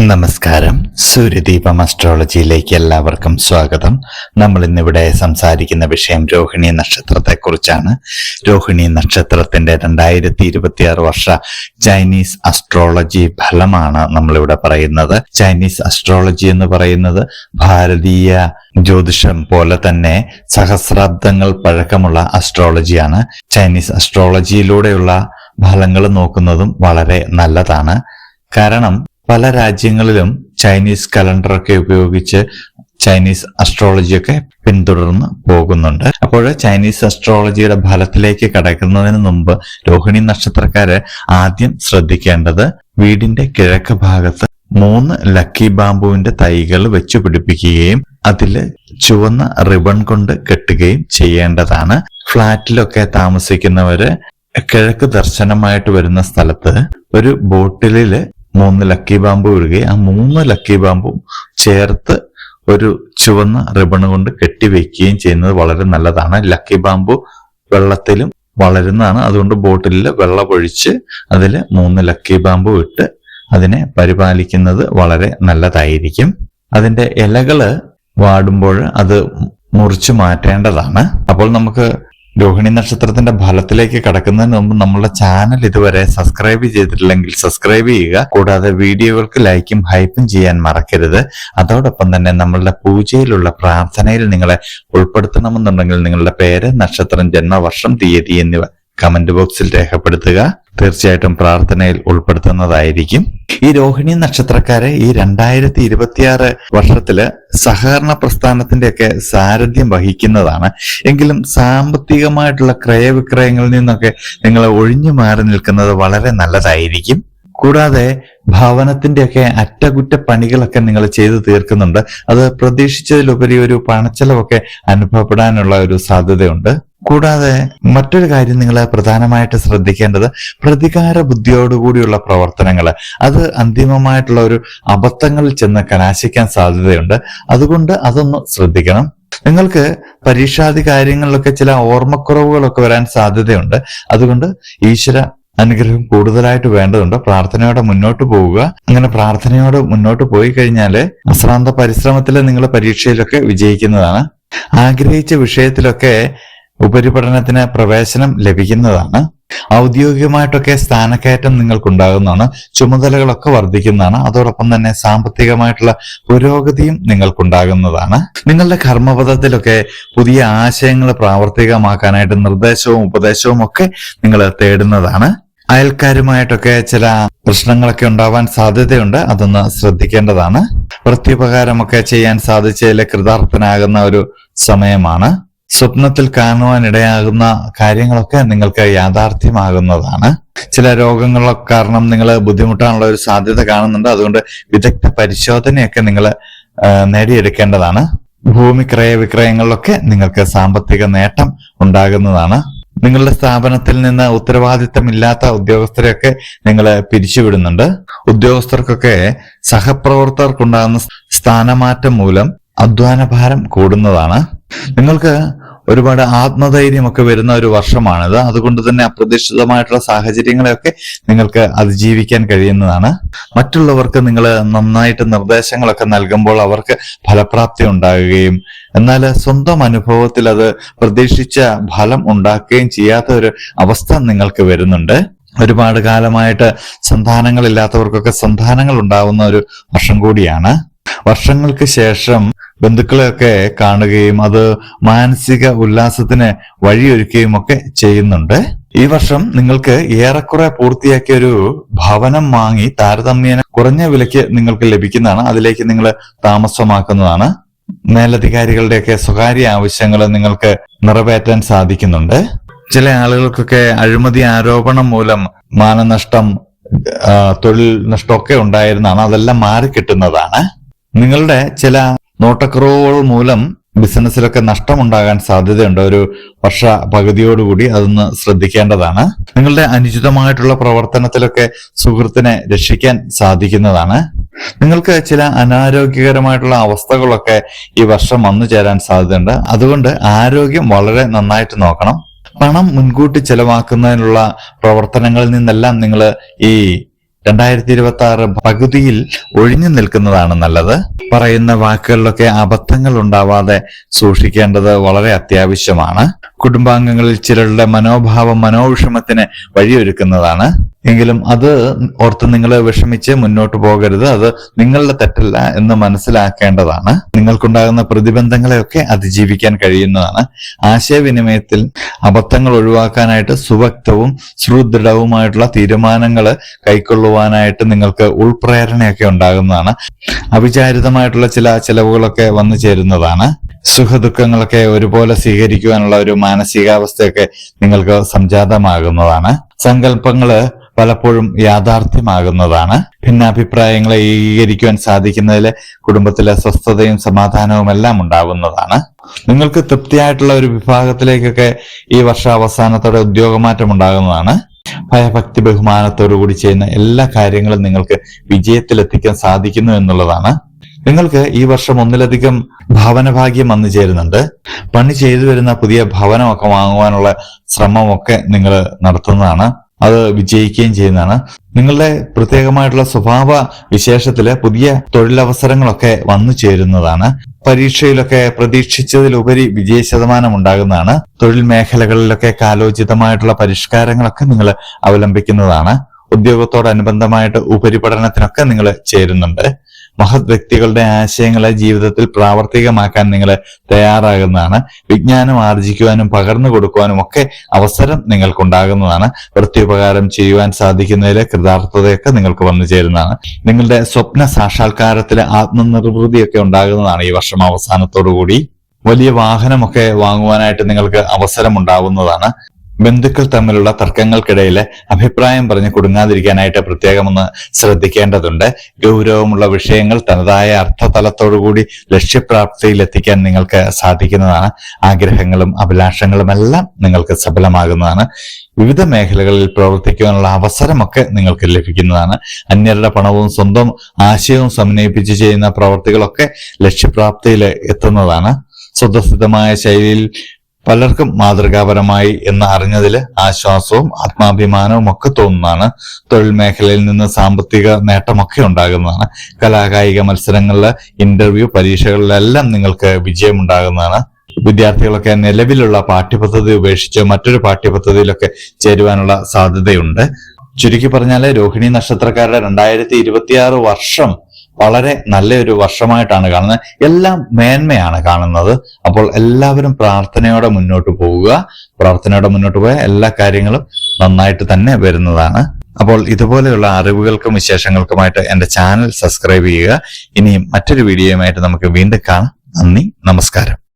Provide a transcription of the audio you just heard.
നമസ്കാരം. സൂര്യദീപം അസ്ട്രോളജിയിലേക്ക് എല്ലാവർക്കും സ്വാഗതം. നമ്മൾ ഇന്നിവിടെ സംസാരിക്കുന്ന വിഷയം രോഹിണി നക്ഷത്രത്തെ കുറിച്ചാണ് രോഹിണി നക്ഷത്രത്തിന്റെ രണ്ടായിരത്തി ഇരുപത്തിയാറ് വർഷ ചൈനീസ് അസ്ട്രോളജി ഫലമാണ് നമ്മളിവിടെ പറയുന്നത്. ചൈനീസ് അസ്ട്രോളജി എന്ന് പറയുന്നത് ഭാരതീയ ജ്യോതിഷം പോലെ തന്നെ സഹസ്രാബ്ദങ്ങൾ പഴക്കമുള്ള അസ്ട്രോളജിയാണ് ചൈനീസ് അസ്ട്രോളജിയിലൂടെയുള്ള ഫലങ്ങൾ നോക്കുന്നതും വളരെ നല്ലതാണ്. കാരണം പല രാജ്യങ്ങളിലും ചൈനീസ് കലണ്ടറൊക്കെ ഉപയോഗിച്ച് ചൈനീസ് അസ്ട്രോളജിയൊക്കെ പിന്തുടർന്ന് പോകുന്നുണ്ട്. അപ്പോൾ ചൈനീസ് അസ്ട്രോളജിയുടെ ഫലത്തിലേക്ക് കടക്കുന്നതിന് മുമ്പ് രോഹിണി നക്ഷത്രക്കാര് ആദ്യം ശ്രദ്ധിക്കേണ്ടത് വീടിന്റെ കിഴക്ക് ഭാഗത്ത് മൂന്ന് ലക്കി ബാമ്പുവിന്റെ തൈകൾ വെച്ചു പിടിപ്പിക്കുകയും അതിൽ ചുവന്ന റിബൺ കൊണ്ട് കെട്ടുകയും ചെയ്യേണ്ടതാണ്. ഫ്ളാറ്റിലൊക്കെ താമസിക്കുന്നവര് കിഴക്ക് ദർശനമായിട്ട് വരുന്ന സ്ഥലത്ത് ഒരു ബോട്ടിലിൽ മൂന്ന് ലക്കി ബാമ്പു ഇടുകയും ആ മൂന്ന് ലക്കി ബാമ്പും ചേർത്ത് ഒരു ചുവന്ന റിബൺ കൊണ്ട് കെട്ടി കെട്ടിവെക്കുകയും ചെയ്യുന്നത് വളരെ നല്ലതാണ്. ലക്കി ബാമ്പു വെള്ളത്തിലും വളരുന്നതാണ്. അതുകൊണ്ട് ബോട്ടിലിൽ വെള്ളമൊഴിച്ച് അതിൽ മൂന്ന് ലക്കി ബാമ്പു ഇട്ട് അതിനെ പരിപാലിക്കുന്നത് വളരെ നല്ലതായിരിക്കും. അതിന്റെ ഇലകൾ വാടുമ്പോൾ അത് മുറിച്ചു മാറ്റേണ്ടതാണ്. അപ്പോൾ നമുക്ക് രോഹിണി നക്ഷത്രത്തിന്റെ ഫലത്തിലേക്ക് കടക്കുന്നതിന് മുമ്പ് നമ്മുടെ ചാനൽ ഇതുവരെ സബ്സ്ക്രൈബ് ചെയ്തിട്ടില്ലെങ്കിൽ സബ്സ്ക്രൈബ് ചെയ്യുക. കൂടാതെ വീഡിയോകൾക്ക് ലൈക്കും ഹൈപ്പും ചെയ്യാൻ മറക്കരുത്. അതോടൊപ്പം തന്നെ നമ്മളുടെ പൂജയിലുള്ള പ്രാർത്ഥനയിൽ നിങ്ങളെ ഉൾപ്പെടുത്തണമെന്നുണ്ടെങ്കിൽ നിങ്ങളുടെ പേര് നക്ഷത്രം ജന്മവർഷം തീയതി എന്നിവ കമന്റ് ബോക്സിൽ രേഖപ്പെടുത്തുക. തീർച്ചയായിട്ടും പ്രാർത്ഥനയിൽ ഉൾപ്പെടുത്തുന്നതായിരിക്കും. ഈ രോഹിണി നക്ഷത്രക്കാരെ ഈ രണ്ടായിരത്തി ഇരുപത്തിയാറ് വർഷത്തിൽ സഹകരണ പ്രസ്ഥാനത്തിന്റെയൊക്കെ സാരഥ്യം വഹിക്കുന്നതാണ്. എങ്കിലും സാമ്പത്തികമായിട്ടുള്ള ക്രയവിക്രയങ്ങളിൽ നിന്നൊക്കെ നിങ്ങൾ ഒഴിഞ്ഞു മാറി നിൽക്കുന്നത് വളരെ നല്ലതായിരിക്കും. കൂടാതെ ഭവനത്തിന്റെയൊക്കെ അറ്റകുറ്റപ്പണികളൊക്കെ നിങ്ങൾ ചെയ്തു തീർക്കുന്നുണ്ട്. അത് പ്രതീക്ഷിച്ചതിലുപരി ഒരു പണച്ചെലവൊക്കെ അനുഭവപ്പെടാനുള്ള ഒരു സാധ്യതയുണ്ട്. കൂടാതെ മറ്റൊരു കാര്യം നിങ്ങൾ പ്രധാനമായിട്ട് ശ്രദ്ധിക്കേണ്ടത് പ്രതികാര ബുദ്ധിയോടുകൂടിയുള്ള പ്രവർത്തനങ്ങൾ. അത് അന്തിമമായിട്ടുള്ള ഒരു അബദ്ധങ്ങളിൽ ചെന്ന് കലാശിക്കാൻ സാധ്യതയുണ്ട്. അതുകൊണ്ട് അതൊന്ന് ശ്രദ്ധിക്കണം. നിങ്ങൾക്ക് പരീക്ഷാദി കാര്യങ്ങളിലൊക്കെ ചില ഓർമ്മക്കുറവുകളൊക്കെ വരാൻ സാധ്യതയുണ്ട്. അതുകൊണ്ട് ഈശ്വര അനുഗ്രഹം കൂടുതലായിട്ട് വേണ്ടതുണ്ട്. പ്രാർത്ഥനയോടെ മുന്നോട്ട് പോവുക. അങ്ങനെ പ്രാർത്ഥനയോടെ മുന്നോട്ട് പോയി കഴിഞ്ഞാൽ അശ്രാന്ത പരിശ്രമത്തിൽ നിങ്ങൾ പരീക്ഷയിലൊക്കെ വിജയിക്കുന്നതാണ്. ആഗ്രഹിച്ച വിഷയത്തിലൊക്കെ ഉപരിപഠനത്തിന് പ്രവേശനം ലഭിക്കുന്നതാണ്. ഔദ്യോഗികമായിട്ടൊക്കെ സ്ഥാനക്കയറ്റം നിങ്ങൾക്കുണ്ടാകുന്നതാണ്. ചുമതലകളൊക്കെ വർദ്ധിക്കുന്നതാണ്. അതോടൊപ്പം തന്നെ സാമ്പത്തികമായിട്ടുള്ള പുരോഗതിയും നിങ്ങൾക്കുണ്ടാകുന്നതാണ്. നിങ്ങളുടെ കർമ്മപഥത്തിലൊക്കെ പുതിയ ആശയങ്ങൾ പ്രാവർത്തികമാക്കാനായിട്ട് നിർദ്ദേശവും ഉപദേശവും ഒക്കെ നിങ്ങൾ തേടുന്നതാണ്. അയൽക്കാരുമായിട്ടൊക്കെ ചില പ്രശ്നങ്ങളൊക്കെ ഉണ്ടാവാൻ സാധ്യതയുണ്ട്. അതൊന്ന് ശ്രദ്ധിക്കേണ്ടതാണ്. വൃത്തിയുപകാരമൊക്കെ ചെയ്യാൻ സാധിച്ചതിൽ കൃതാർത്ഥനാകുന്ന ഒരു സമയമാണ്. സ്വപ്നത്തിൽ കാണുവാനിടയാകുന്ന കാര്യങ്ങളൊക്കെ നിങ്ങൾക്ക് യാഥാർത്ഥ്യമാകുന്നതാണ്. ചില രോഗങ്ങളൊക്കെ കാരണം നിങ്ങൾ ബുദ്ധിമുട്ടാനുള്ള ഒരു സാധ്യത കാണുന്നുണ്ട്. അതുകൊണ്ട് വിദഗ്ധ പരിശോധനയൊക്കെ നിങ്ങൾ നേടിയെടുക്കേണ്ടതാണ്. ഭൂമി ക്രയ വിക്രയങ്ങളിലൊക്കെ നിങ്ങൾക്ക് സാമ്പത്തിക നേട്ടം ഉണ്ടാകുന്നതാണ്. നിങ്ങളുടെ സ്ഥാപനത്തിൽ നിന്ന് ഉത്തരവാദിത്തമില്ലാത്ത ഉദ്യോഗസ്ഥരെയൊക്കെ നിങ്ങൾ പിരിച്ചുവിടുന്നുണ്ട്. ഉദ്യോഗസ്ഥർക്കൊക്കെ സഹപ്രവർത്തകർക്കുണ്ടാകുന്ന സ്ഥാനമാറ്റം മൂലം അധ്വാനഭാരം കൂടുന്നതാണ്. നിങ്ങൾക്ക് ഒരുപാട് ആത്മധൈര്യമൊക്കെ വരുന്ന ഒരു വർഷമാണിത്. അതുകൊണ്ട് തന്നെ അപ്രതീക്ഷിതമായിട്ടുള്ള സാഹചര്യങ്ങളെയൊക്കെ നിങ്ങൾക്ക് അതിജീവിക്കാൻ കഴിയുന്നതാണ്. മറ്റുള്ളവർക്ക് നിങ്ങൾ നന്നായിട്ട് നിർദ്ദേശങ്ങളൊക്കെ നൽകുമ്പോൾ അവർക്ക് ഫലപ്രാപ്തി ഉണ്ടാകുകയും എന്നാൽ സ്വന്തം അനുഭവത്തിൽ അത് പ്രതീക്ഷിച്ച ഫലം ഉണ്ടാക്കുകയും ചെയ്യാത്ത ഒരു അവസ്ഥ നിങ്ങൾക്ക് വരുന്നുണ്ട്. ഒരുപാട് കാലമായിട്ട് സന്താനങ്ങളില്ലാത്തവർക്കൊക്കെ സന്താനങ്ങൾ ഉണ്ടാവുന്ന ഒരു വർഷം കൂടിയാണ്. വർഷങ്ങൾക്ക് ശേഷം ബന്ധുക്കളെയൊക്കെ കാണുകയും അത് മാനസിക ഉല്ലാസത്തിന് വഴിയൊരുക്കുകയും ഒക്കെ ചെയ്യുന്നുണ്ട്. ഈ വർഷം നിങ്ങൾക്ക് ഏറെക്കുറെ പൂർത്തിയാക്കിയ ഒരു ഭവനം വാങ്ങി താരതമ്യേന കുറഞ്ഞ വിലയ്ക്ക് നിങ്ങൾക്ക് ലഭിക്കുന്നതാണ്. അതിലേക്ക് നിങ്ങൾ താമസമാക്കുന്നതാണ്. മേലധികാരികളുടെയൊക്കെ സ്വകാര്യ ആവശ്യങ്ങൾ നിങ്ങൾക്ക് നിറവേറ്റാൻ സാധിക്കുന്നുണ്ട്. ചില ആളുകൾക്കൊക്കെ അഴിമതി ആരോപണം മൂലം മാനനഷ്ടം തൊഴിൽ നഷ്ടമൊക്കെ ഉണ്ടായിരുന്നതാണ്. അതെല്ലാം മാറിക്കിട്ടുന്നതാണ്. നിങ്ങളുടെ ചില നോട്ടക്കുറവുകൾ മൂലം ബിസിനസ്സിലൊക്കെ നഷ്ടമുണ്ടാകാൻ സാധ്യതയുണ്ട്. ഒരു വർഷ പകുതിയോടുകൂടി അതൊന്ന് ശ്രദ്ധിക്കേണ്ടതാണ്. നിങ്ങളുടെ അനുചിതമായിട്ടുള്ള പ്രവർത്തനത്തിലൊക്കെ സുഹൃത്തിനെ രക്ഷിക്കാൻ സാധിക്കുന്നതാണ്. നിങ്ങൾക്ക് ചില അനാരോഗ്യകരമായിട്ടുള്ള അവസ്ഥകളൊക്കെ ഈ വർഷം വന്നു ചേരാൻ സാധ്യതയുണ്ട്. അതുകൊണ്ട് ആരോഗ്യം വളരെ നന്നായിട്ട് നോക്കണം. പണം മുൻകൂട്ടി ചെലവാക്കുന്നതിനുള്ള പ്രവർത്തനങ്ങളിൽ നിന്നെല്ലാം നിങ്ങൾ ഈ രണ്ടായിരത്തി ഇരുപത്തി ആറ് പകുതിയിൽ ഒഴിഞ്ഞു നിൽക്കുന്നതാണ് നല്ലത്. പറയുന്ന വാക്കുകളിലൊക്കെ അബദ്ധങ്ങൾ ഉണ്ടാവാതെ സൂക്ഷിക്കേണ്ടത് വളരെ അത്യാവശ്യമാണ്. കുടുംബാംഗങ്ങളിൽ ചിലരുടെ മനോഭാവം മനോവിഷമത്തിന് വഴിയൊരുക്കുന്നതാണ്. എങ്കിലും അത് ഓർത്ത് നിങ്ങൾ വിഷമിച്ച് മുന്നോട്ട് പോകരുത്. അത് നിങ്ങളുടെ തെറ്റല്ല എന്ന് മനസ്സിലാക്കേണ്ടതാണ്. നിങ്ങൾക്കുണ്ടാകുന്ന പ്രതിബന്ധങ്ങളെയൊക്കെ അതിജീവിക്കാൻ കഴിയുന്നതാണ്. ആശയവിനിമയത്തിൽ അബദ്ധങ്ങൾ ഒഴിവാക്കാനായിട്ട് സുവക്തവും സുദൃഢവുമായിട്ടുള്ള തീരുമാനങ്ങൾ കൈക്കൊള്ളുവാനായിട്ട് നിങ്ങൾക്ക് ഉൾപ്രേരണയൊക്കെ ഉണ്ടാകുന്നതാണ്. അവിചാരിതമായിട്ടുള്ള ചില ചെലവുകളൊക്കെ വന്നു ചേരുന്നതാണ്. സുഖദുഃഖങ്ങളൊക്കെ ഒരുപോലെ സ്വീകരിക്കുവാനുള്ള ഒരു മാനസികാവസ്ഥയൊക്കെ നിങ്ങൾക്ക് സംജാതമാകുന്നതാണ്. സങ്കല്പങ്ങൾ പലപ്പോഴും യാഥാർത്ഥ്യമാകുന്നതാണ്. ഭിന്നാഭിപ്രായങ്ങളെ ഏകീകരിക്കുവാൻ സാധിക്കുന്നതിൽ കുടുംബത്തിലെ സ്വസ്ഥതയും സമാധാനവും എല്ലാം ഉണ്ടാകുന്നതാണ്. നിങ്ങൾക്ക് തൃപ്തിയായിട്ടുള്ള ഒരു വിഭാഗത്തിലേക്കൊക്കെ ഈ വർഷാവസാനത്തോടെ ഉദ്യോഗമാറ്റം ഉണ്ടാകുന്നതാണ്. ഭയഭക്തി ബഹുമാനത്തോടുകൂടി ചെയ്യുന്ന എല്ലാ കാര്യങ്ങളും നിങ്ങൾക്ക് വിജയത്തിലെത്തിക്കാൻ സാധിക്കുന്നു എന്നുള്ളതാണ്. നിങ്ങൾക്ക് ഈ വർഷം ഒന്നിലധികം ഭവനഭാഗ്യം വന്നു ചേരുന്നുണ്ട്. പണി ചെയ്തു വരുന്ന പുതിയ ഭവനമൊക്കെ വാങ്ങുവാനുള്ള ശ്രമമൊക്കെ നിങ്ങൾ നടത്തുന്നതാണ്. അത് വിജയിക്കുകയും ചെയ്യുന്നതാണ്. നിങ്ങളുടെ പ്രത്യേകമായിട്ടുള്ള സ്വഭാവ വിശേഷത്തിൽ പുതിയ തൊഴിലവസരങ്ങളൊക്കെ വന്നു ചേരുന്നതാണ്. പരീക്ഷയിലൊക്കെ പ്രതീക്ഷിച്ചതിലുപരി വിജയ ശതമാനം ഉണ്ടാകുന്നതാണ്. തൊഴിൽ മേഖലകളിലൊക്കെ കാലോചിതമായിട്ടുള്ള പരിഷ്കാരങ്ങളൊക്കെ നിങ്ങൾ അവലംബിക്കുന്നതാണ്. ഉദ്യോഗത്തോടനുബന്ധമായിട്ട് ഉപരിപഠനത്തിനൊക്കെ നിങ്ങൾ ചേരുന്നുണ്ട്. മഹത് വ്യക്തികളുടെ ആശയങ്ങളെ ജീവിതത്തിൽ പ്രാവർത്തികമാക്കാൻ നിങ്ങൾ തയ്യാറാകുന്നതാണ്. വിജ്ഞാനം ആർജിക്കുവാനും പകർന്നു കൊടുക്കുവാനും ഒക്കെ അവസരം നിങ്ങൾക്കുണ്ടാകുന്നതാണ്. പ്രത്യുപകാരം ചെയ്യുവാൻ സാധിക്കുന്നതിലെ കൃതാർത്ഥതയൊക്കെ നിങ്ങൾക്ക് വന്നു ചേരുന്നതാണ്. നിങ്ങളുടെ സ്വപ്ന സാക്ഷാത്കാരത്തിലെ ആത്മനിർവൃതിയൊക്കെ ഉണ്ടാകുന്നതാണ് ഈ വർഷം അവസാനത്തോടു കൂടി വലിയ വാഹനമൊക്കെ വാങ്ങുവാനായിട്ട് നിങ്ങൾക്ക് അവസരം ഉണ്ടാവുന്നതാണ് ബന്ധുക്കൾ തമ്മിലുള്ള തർക്കങ്ങൾക്കിടയിൽ അഭിപ്രായം പറഞ്ഞു കുടുങ്ങാതിരിക്കാനായിട്ട് പ്രത്യേകം ഒന്ന് ശ്രദ്ധിക്കേണ്ടതുണ്ട്. ഗൗരവമുള്ള വിഷയങ്ങൾ തനതായ അർത്ഥതലത്തോടുകൂടി ലക്ഷ്യപ്രാപ്തിയിൽ എത്തിക്കാൻ നിങ്ങൾക്ക് സാധിക്കുന്നതാണ്. ആഗ്രഹങ്ങളും അഭിലാഷങ്ങളും എല്ലാം നിങ്ങൾക്ക് സഫലമാകുന്നതാണ്. വിവിധ മേഖലകളിൽ പ്രവർത്തിക്കുവാനുള്ള അവസരമൊക്കെ നിങ്ങൾക്ക് ലഭിക്കുന്നതാണ്. അന്യരുടെ പണവും സ്വന്തം ആശയവും സമന്വയിപ്പിച്ച് ചെയ്യുന്ന പ്രവർത്തികളൊക്കെ ലക്ഷ്യപ്രാപ്തിയിൽ എത്തുന്നതാണ്. സ്വതസിദ്ധമായ ശൈലിയിൽ പലർക്കും മാതൃകാപരമായി എന്ന് അറിഞ്ഞതിൽ ആശ്വാസവും ആത്മാഭിമാനവും ഒക്കെ തോന്നുന്നതാണ്. തൊഴിൽ മേഖലയിൽ നിന്ന് സാമ്പത്തിക നേട്ടമൊക്കെ ഉണ്ടാകുന്നതാണ്. കലാകായിക മത്സരങ്ങളിൽ ഇന്റർവ്യൂ പരീക്ഷകളിലെല്ലാം നിങ്ങൾക്ക് വിജയമുണ്ടാകുന്നതാണ്. വിദ്യാർത്ഥികളൊക്കെ നിലവിലുള്ള പാഠ്യപദ്ധതി ഉപേക്ഷിച്ച് മറ്റൊരു പാഠ്യപദ്ധതിയിലൊക്കെ ചേരുവാനുള്ള സാധ്യതയുണ്ട്. ചുരുക്കി പറഞ്ഞാൽ രോഹിണി നക്ഷത്രക്കാരുടെ രണ്ടായിരത്തി വർഷം വളരെ നല്ലൊരു വർഷമായിട്ടാണ് കാണുന്നത്. എല്ലാം മേന്മയാണ് കാണുന്നത്. അപ്പോൾ എല്ലാവരും പ്രാർത്ഥനയോടെ മുന്നോട്ട് പോവുക. പ്രാർത്ഥനയോടെ മുന്നോട്ട് പോയാൽ എല്ലാ കാര്യങ്ങളും നന്നായിട്ട് തന്നെ വരുന്നതാണ്. അപ്പോൾ ഇതുപോലെയുള്ള അറിവുകൾക്കും വിശേഷങ്ങൾക്കുമായിട്ട് എന്റെ ചാനൽ സബ്സ്ക്രൈബ് ചെയ്യുക. ഇനിയും മറ്റൊരു വീഡിയോയുമായിട്ട് നമുക്ക് വീണ്ടും കാണാം. നന്ദി നമസ്കാരം.